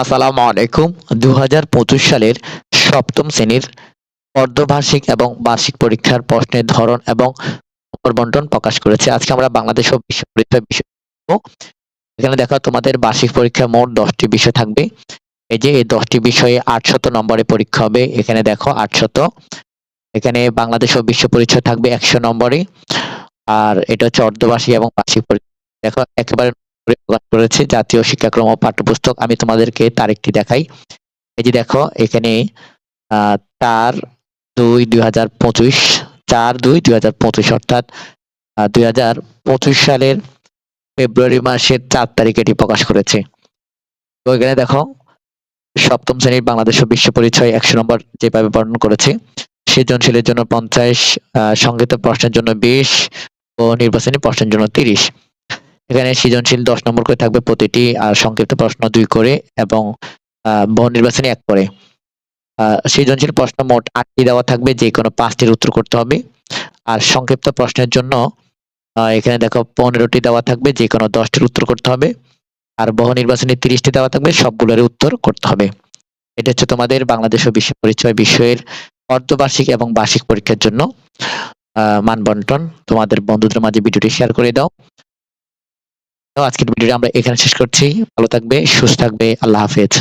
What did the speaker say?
আসসালামু আলাইকুম। দু হাজার পঁচিশ সালের সপ্তম শ্রেণির অর্ধবার্ষিক এবং বার্ষিক পরীক্ষার প্রশ্নের ধরন এবং বন্টন প্রকাশ করেছে। আজকে আমরা বাংলাদেশ বিশ্ব পরীক্ষার বিষয় এখানে দেখো তোমাদের বার্ষিক পরীক্ষা মোট দশটি বিষয় থাকবে। এই যে এই দশটি বিষয়ে আটশত নম্বরে পরীক্ষা হবে। এখানে দেখো আটশত। এখানে বাংলাদেশ ও বিশ্ব পরিচয় থাকবে একশো নম্বরে। আর এটা হচ্ছে অর্ধবার্ষিক এবং বার্ষিক পরীক্ষা। দেখো একেবারে প্রকাশ করেছে, জাতীয় শিক্ষাক্রম ও পাঠ্যপুস্তক। আমি তোমাদেরকে তারিখটি দেখাই। এই যে দেখো, এখানে চার দুই দুই হাজার পঁচিশ, চার দুই দুই হাজার পঁচিশ, অর্থাৎ দুই হাজার পঁচিশ সালের ফেব্রুয়ারি মাসের চার তারিখে এটি প্রকাশ করেছে। তো এখানে দেখো, সপ্তম শ্রেণির বাংলাদেশ ও বিশ্ব পরিচয় একশো নম্বর যেভাবে বর্ণন করেছে, সৃজনশীলের জন্য পঞ্চাশ সংক্ষিপ্ত প্রশ্নের জন্য বিশ, ও নির্বাচনী প্রশ্নের জন্য তিরিশ। এখানে সৃজনশীল দশ নম্বর করে থাকবে প্রতিটি আর সংক্ষিপ্ত প্রশ্ন দুই করে এবং বহু নির্বাচনী এক করে। সৃজনশীল প্রশ্ন মোট আটটি দেওয়া থাকবে যে কোনো পাঁচটির উত্তর করতে হবে। আর সংক্ষিপ্ত প্রশ্নের জন্য এখানে দেখো পনেরোটি দেওয়া থাকবে যে কোনো দশটির উত্তর করতে হবে। আর বহু নির্বাচনী তিরিশটি দেওয়া থাকবে সবগুলোর উত্তর করতে হবে। এটা হচ্ছে তোমাদের বাংলাদেশ ও বিশ্ব পরিচয় বিষয়ের অর্ধবার্ষিক এবং বার্ষিক পরীক্ষার জন্য আহ, মান বন্টন তোমাদের বন্ধুদের মাঝে ভিডিওটি শেয়ার করে দাও। আজকের ভিডিওটা আমরা এখানে শেষ করছি। ভালো থাকবে সুস্থ থাকবে। আল্লাহ হাফেজ।